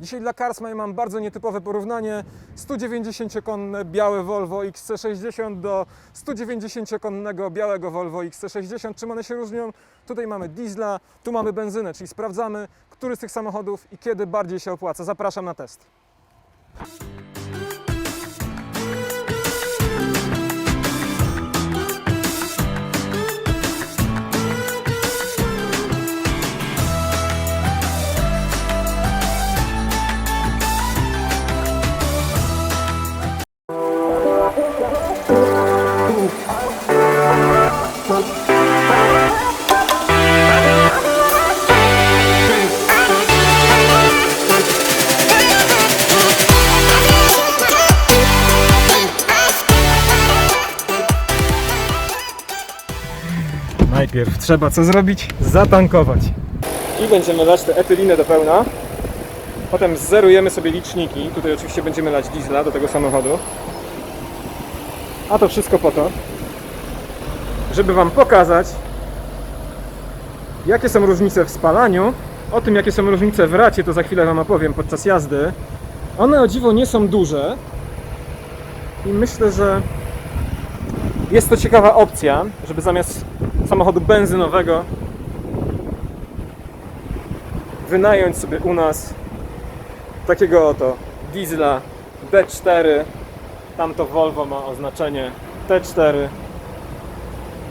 Dzisiaj dla Carsmay mam bardzo nietypowe porównanie. 190-konne białe Volvo XC60 do 190-konnego białego Volvo XC60. Czym one się różnią? Tutaj mamy diesla, tu mamy benzynę, czyli sprawdzamy, który z tych samochodów i kiedy bardziej się opłaca. Zapraszam na test. Najpierw trzeba co zrobić? Zatankować. I będziemy lać tę etylinę do pełna. Potem zerujemy sobie liczniki. Tutaj oczywiście będziemy lać diesla do tego samochodu. A to wszystko po to, żeby Wam pokazać, jakie są różnice w spalaniu. O tym, jakie są różnice w racie, to za chwilę Wam opowiem podczas jazdy. One o dziwo nie są duże. I myślę, że jest to ciekawa opcja, żeby zamiast samochodu benzynowego wynająć sobie u nas takiego oto diesla D4. Tamto Volvo ma oznaczenie T4.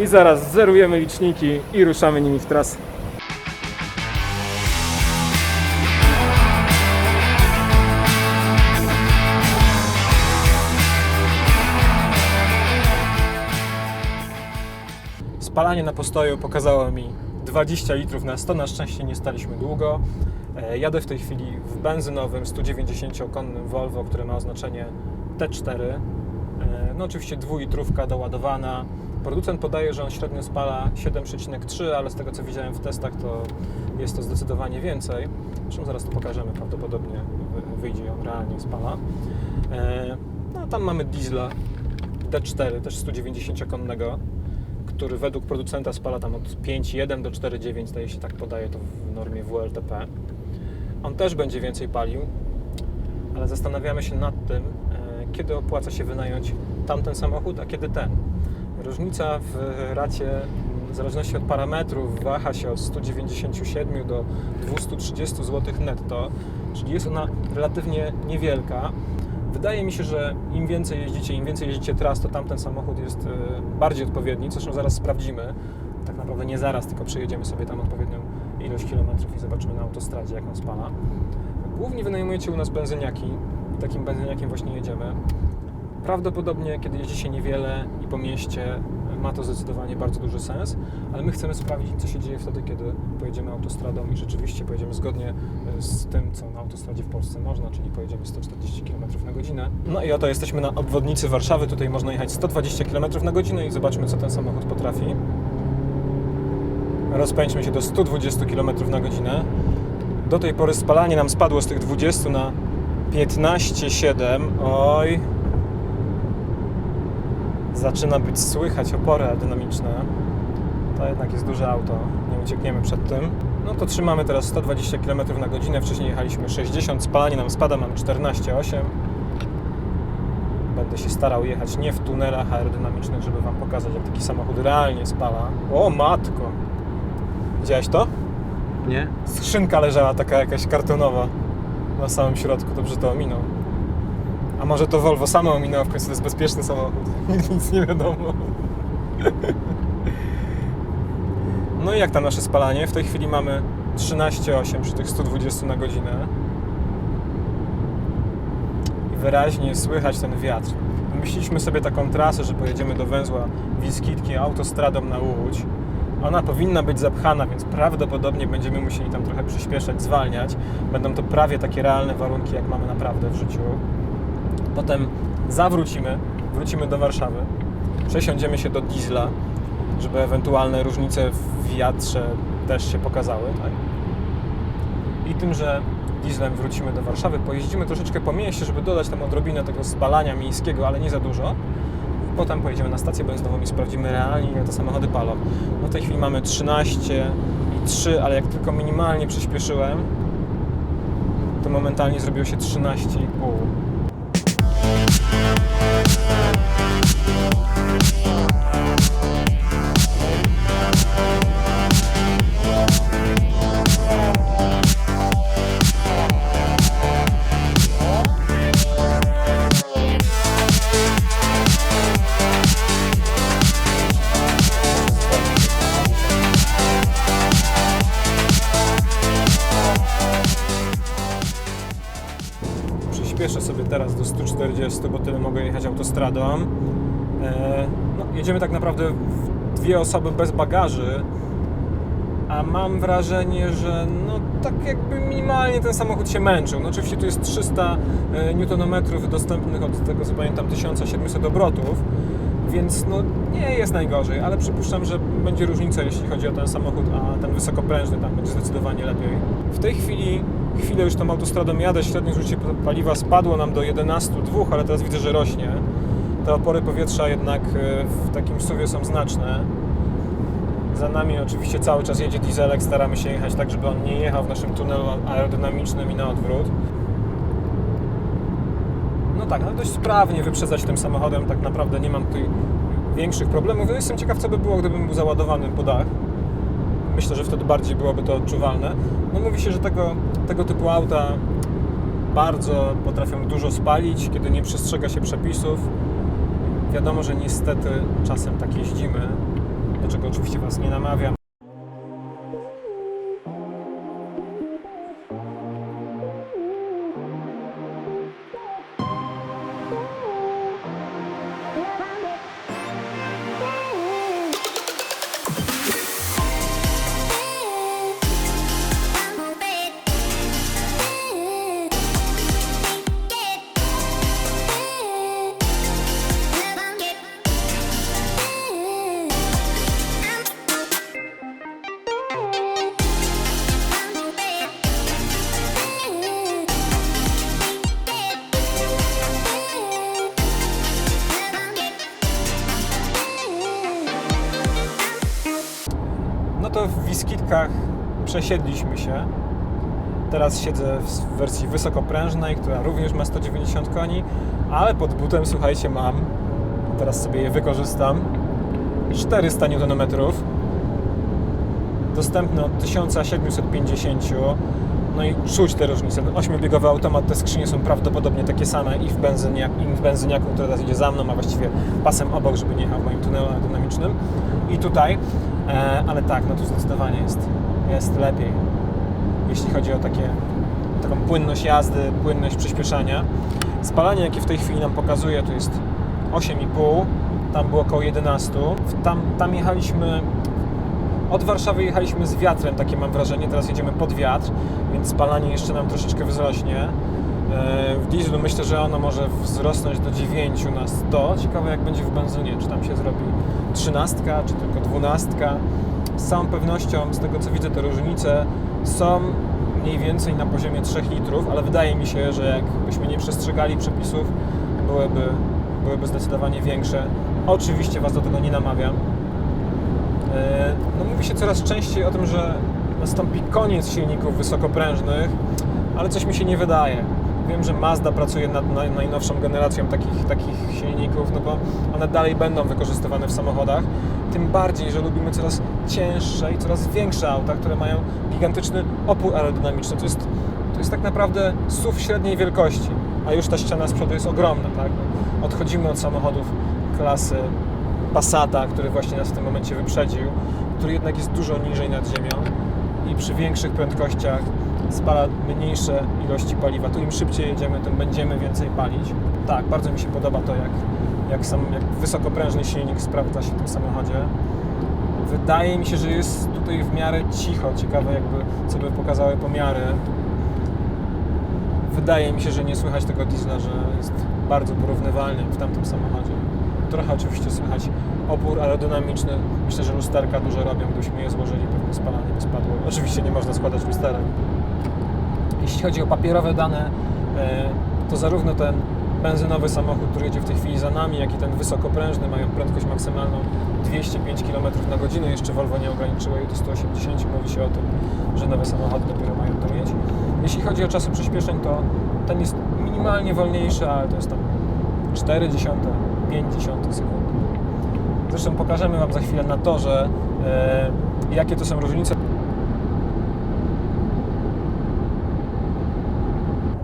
I zaraz zerujemy liczniki i ruszamy nimi w trasę. Spalanie na postoju pokazało mi 20 litrów na 100. Na szczęście nie staliśmy długo. E, Jadę w tej chwili w benzynowym 190-konnym Volvo, które ma oznaczenie T4. E, No oczywiście dwulitrówka doładowana. Producent podaje, że on średnio spala 7,3, ale z tego co widziałem w testach to jest to zdecydowanie więcej. Zresztą zaraz to pokażemy, prawdopodobnie wy- wyjdzie on realnie spala. E, No tam mamy diesla D4, też 190-konnego który według producenta spala tam od 5,1 do 4,9, zdaje się tak podaje to w normie WLTP. On też będzie więcej palił, ale zastanawiamy się nad tym, e, kiedy opłaca się wynająć tamten samochód, a kiedy ten. Różnica w racie, w zależności od parametrów, waha się od 197 do 230 zł netto, czyli jest ona relatywnie niewielka. Wydaje mi się, że im więcej jeździcie, im więcej jeździcie tras, to tamten samochód jest e, bardziej odpowiedni. Zresztą zaraz sprawdzimy. Tak naprawdę nie zaraz, tylko przejedziemy sobie tam odpowiednią ilość kilometrów i zobaczymy na autostradzie, jak on spala. Głównie wynajmujecie u nas benzyniaki i takim benzyniakiem właśnie jedziemy. Prawdopodobnie, kiedy jeździcie niewiele i po mieście, ma to zdecydowanie bardzo duży sens, ale my chcemy sprawdzić, co się dzieje wtedy, kiedy pojedziemy autostradą i rzeczywiście pojedziemy zgodnie e, z tym, co na autostradzie w Polsce można, czyli pojedziemy 140 km na godzinę. No i oto jesteśmy na obwodnicy Warszawy, tutaj można jechać 120 km na godzinę i zobaczmy, co ten samochód potrafi. Rozpędźmy się do 120 km na godzinę. Do tej pory spalanie nam spadło z tych 20 na 15,7. Oj, zaczyna być słychać opory aerodynamiczne. To jednak jest duże auto, nie uciekniemy przed tym. No to trzymamy teraz 120 km na godzinę, wcześniej jechaliśmy 60, spalanie nam spada, mamy 14,8. Będę się starał jechać nie w tunelach aerodynamicznych, żeby Wam pokazać, jak taki samochód realnie spala. O matko! Widziałeś to? Nie? Skrzynka leżała taka jakaś kartonowa na samym środku, dobrze to ominął. A może to Volvo samo ominęło, w końcu to jest bezpieczny samochód. Nic nie wiadomo. No i jak tam nasze spalanie? W tej chwili mamy 13,8 przy tych 120 na godzinę. I wyraźnie słychać ten wiatr. Wymyśliliśmy sobie taką trasę, że pojedziemy do węzła Wiskitki autostradą na Łódź. Ona powinna być zapchana, więc prawdopodobnie będziemy musieli tam trochę przyspieszać, zwalniać. Będą to prawie takie realne warunki, jak mamy naprawdę w życiu. Potem zawrócimy, wrócimy do Warszawy, przesiądziemy się do diesla, żeby ewentualne różnice w wiatrze też się pokazały. Tak? I tym, że dieslem wrócimy do Warszawy, pojeździmy troszeczkę po mieście, żeby dodać tam odrobinę tego spalania miejskiego, ale nie za dużo. Potem pojedziemy na stację benzynową i sprawdzimy realnie, ile te samochody palą. No w tej chwili mamy 13 i 3, ale jak tylko minimalnie przyspieszyłem, to momentalnie zrobiło się 13,5. Thank 40, bo tyle mogę jechać autostradą. E, no, jedziemy tak naprawdę dwie osoby bez bagaży, a mam wrażenie, że no tak jakby minimalnie ten samochód się męczył. No oczywiście tu jest 300 e, Nm dostępnych od tego co pamiętam 1700 obrotów, więc no nie jest najgorzej, ale przypuszczam, że będzie różnica jeśli chodzi o ten samochód, a ten wysokoprężny tam będzie zdecydowanie lepiej. W tej chwili chwilę już tą autostradą jadę, średnie zużycie paliwa spadło nam do 11,2, ale teraz widzę, że rośnie. Te opory powietrza jednak e, w takim suwie są znaczne. Za nami oczywiście cały czas jedzie dieselek, staramy się jechać tak, żeby on nie jechał w naszym tunelu aerodynamicznym i na odwrót. No tak, no dość sprawnie wyprzedzać tym samochodem, tak naprawdę nie mam tutaj większych problemów. No jestem ciekaw, co by było, gdybym był załadowany po dach. Myślę, że wtedy bardziej byłoby to odczuwalne. No mówi się, że tego, tego typu auta bardzo potrafią dużo spalić, kiedy nie przestrzega się przepisów. Wiadomo, że niestety czasem tak jeździmy, do czego oczywiście Was nie namawiam. Przesiedliśmy się. Teraz siedzę w wersji wysokoprężnej, która również ma 190 koni, ale pod butem, słuchajcie, mam, teraz sobie je wykorzystam, 400 Nm, dostępne od 1750, no i czuć te różnice. Ten 8-biegowy automat, te skrzynie są prawdopodobnie takie same i w, benzyniak, i w benzyniaku, który teraz idzie za mną, a właściwie pasem obok, żeby nie jechał moim tunelu aerodynamicznym. I tutaj, ale tak, no tu zdecydowanie jest, jest lepiej, jeśli chodzi o takie, taką płynność jazdy, płynność przyspieszania. Spalanie, jakie w tej chwili nam pokazuje, to jest 8,5, tam było około 11. W- Tam, tam jechaliśmy od Warszawy jechaliśmy z wiatrem, takie mam wrażenie, teraz jedziemy pod wiatr, więc spalanie jeszcze nam troszeczkę wzrośnie. E, W dieslu myślę, że ono może wzrosnąć do 9 na 100. Ciekawe jak będzie w benzynie, czy tam się zrobi 13, czy tylko 12. Z całą pewnością, z tego co widzę, te różnice są mniej więcej na poziomie 3 litrów, ale wydaje mi się, że jakbyśmy nie przestrzegali przepisów, byłyby, byłyby zdecydowanie większe. Oczywiście Was do tego nie namawiam. E, No mówi się coraz częściej o tym, że nastąpi koniec silników wysokoprężnych, ale coś mi się nie wydaje. Wiem, że Mazda pracuje nad naj- najnowszą generacją takich, takich silników, no bo one dalej będą wykorzystywane w samochodach. Tym bardziej, że lubimy coraz cięższe i coraz większe auta, które mają gigantyczny opór aerodynamiczny. To jest, to jest tak naprawdę SUV średniej wielkości, a już ta ściana z przodu jest ogromna. Tak? Odchodzimy od samochodów klasy Passata, który właśnie nas w tym momencie wyprzedził, który jednak jest dużo niżej nad ziemią i przy większych prędkościach spala mniejsze ilości paliwa. Tu im szybciej jedziemy, tym będziemy więcej palić. Tak, bardzo mi się podoba to, jak, jak, sam, jak wysokoprężny silnik sprawdza się w tym samochodzie. Wydaje mi się, że jest tutaj w miarę cicho. Ciekawe jakby, co by pokazały pomiary. Wydaje mi się, że nie słychać tego diesla, że jest bardzo porównywalny w tamtym samochodzie. Trochę oczywiście słychać opór aerodynamiczny. Myślę, że lusterka dużo robią. Gdybyśmy je złożyli, pewnie spalanie by spadło. Oczywiście nie można składać lusterek. Jeśli chodzi o papierowe dane, e, to zarówno ten benzynowy samochód, który jedzie w tej chwili za nami, jak i ten wysokoprężny mają prędkość maksymalną 205 km na godzinę. Jeszcze Volvo nie ograniczyło jej do 180. Mówi się o tym, że nowe samochody dopiero mają to mieć. Jeśli chodzi o czasy przyspieszeń, to ten jest minimalnie wolniejszy, ale to jest tam 0,4, 5 sekundy. Zresztą pokażemy Wam za chwilę na torze, e, jakie to są różnice.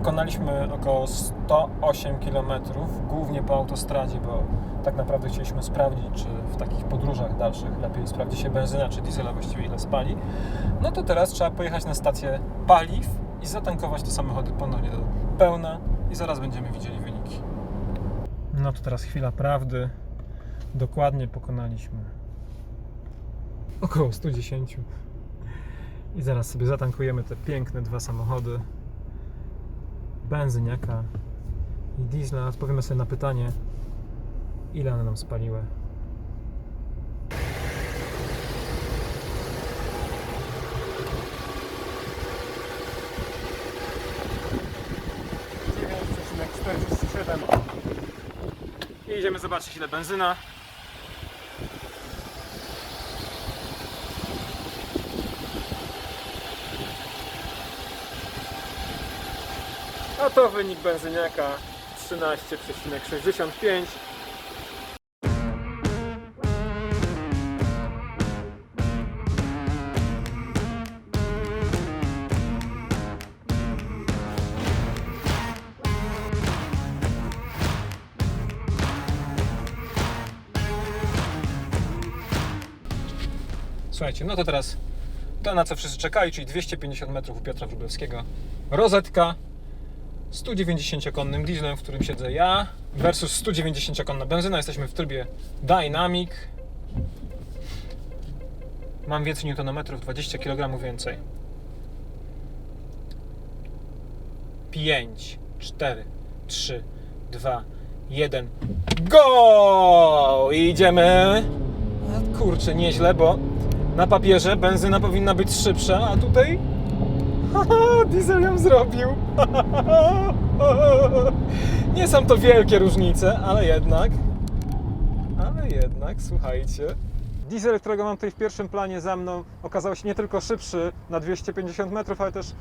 Pokonaliśmy około 108 km, głównie po autostradzie, bo tak naprawdę chcieliśmy sprawdzić, czy w takich podróżach dalszych lepiej sprawdzi się benzyna czy diesela, właściwie ile spali. No to teraz trzeba pojechać na stację paliw i zatankować te samochody ponownie do pełna i zaraz będziemy widzieli wyniki. No to teraz chwila prawdy. Dokładnie pokonaliśmy około 110. I zaraz sobie zatankujemy te piękne dwa samochody. Benzyniaka i diesla. Odpowiemy sobie na pytanie, ile one nam spaliły. I idziemy zobaczyć ile benzyna. A to wynik benzyniaka 13,65. Słuchajcie, no to teraz to na co wszyscy czekali, czyli 250 metrów u Piotra Wróblewskiego. Rozetka 190-konnym dieslem, w którym siedzę ja, versus 190-konna benzyna. Jesteśmy w trybie Dynamic. Mam więcej newtonometrów, 20 kg więcej. 5, 4, 3, 2, 1. Go! Idziemy. Kurczę, nieźle, bo na papierze benzyna powinna być szybsza, a tutaj diesel ją zrobił. Nie są to wielkie różnice, ale jednak. Ale jednak, słuchajcie. Diesel, którego mam tutaj w pierwszym planie za mną, okazał się nie tylko szybszy na 250 metrów, ale też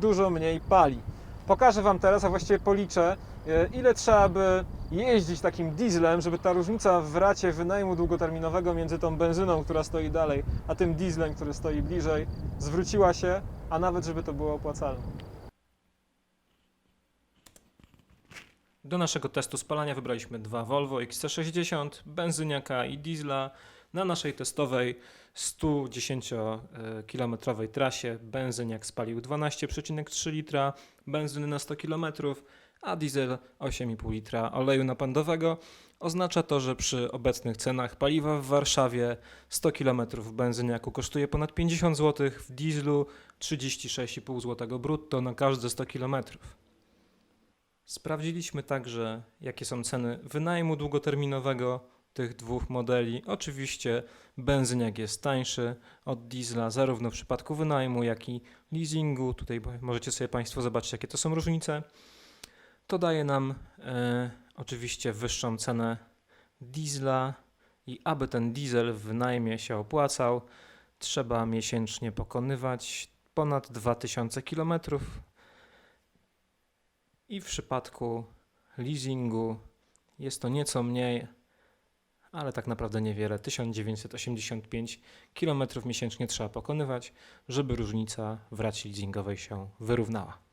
dużo mniej pali. Pokażę Wam teraz, a właściwie policzę, e, ile trzeba by jeździć takim dieslem, żeby ta różnica w racie wynajmu długoterminowego między tą benzyną, która stoi dalej, a tym dieslem, który stoi bliżej, zwróciła się, a nawet żeby to było opłacalne. Do naszego testu spalania wybraliśmy dwa Volvo XC60, benzyniaka i diesla. Na naszej testowej 110-kilometrowej trasie benzyniak spalił 12,3 litra benzyny na 100 km, a diesel 8,5 litra oleju napędowego. Oznacza to, że przy obecnych cenach paliwa w Warszawie 100 km w benzyniaku kosztuje ponad 50 zł, w dieslu 36,5 zł brutto na każde 100 km. Sprawdziliśmy także, jakie są ceny wynajmu długoterminowego tych dwóch modeli. Oczywiście benzyniak jest tańszy od diesla, zarówno w przypadku wynajmu, jak i leasingu. Tutaj możecie sobie Państwo zobaczyć, jakie to są różnice. To daje nam e, oczywiście wyższą cenę diesla i aby ten diesel w wynajmie się opłacał, trzeba miesięcznie pokonywać ponad 2000 km. I w przypadku leasingu jest to nieco mniej, ale tak naprawdę niewiele. 1985 km miesięcznie trzeba pokonywać, żeby różnica w racie leasingowej się wyrównała.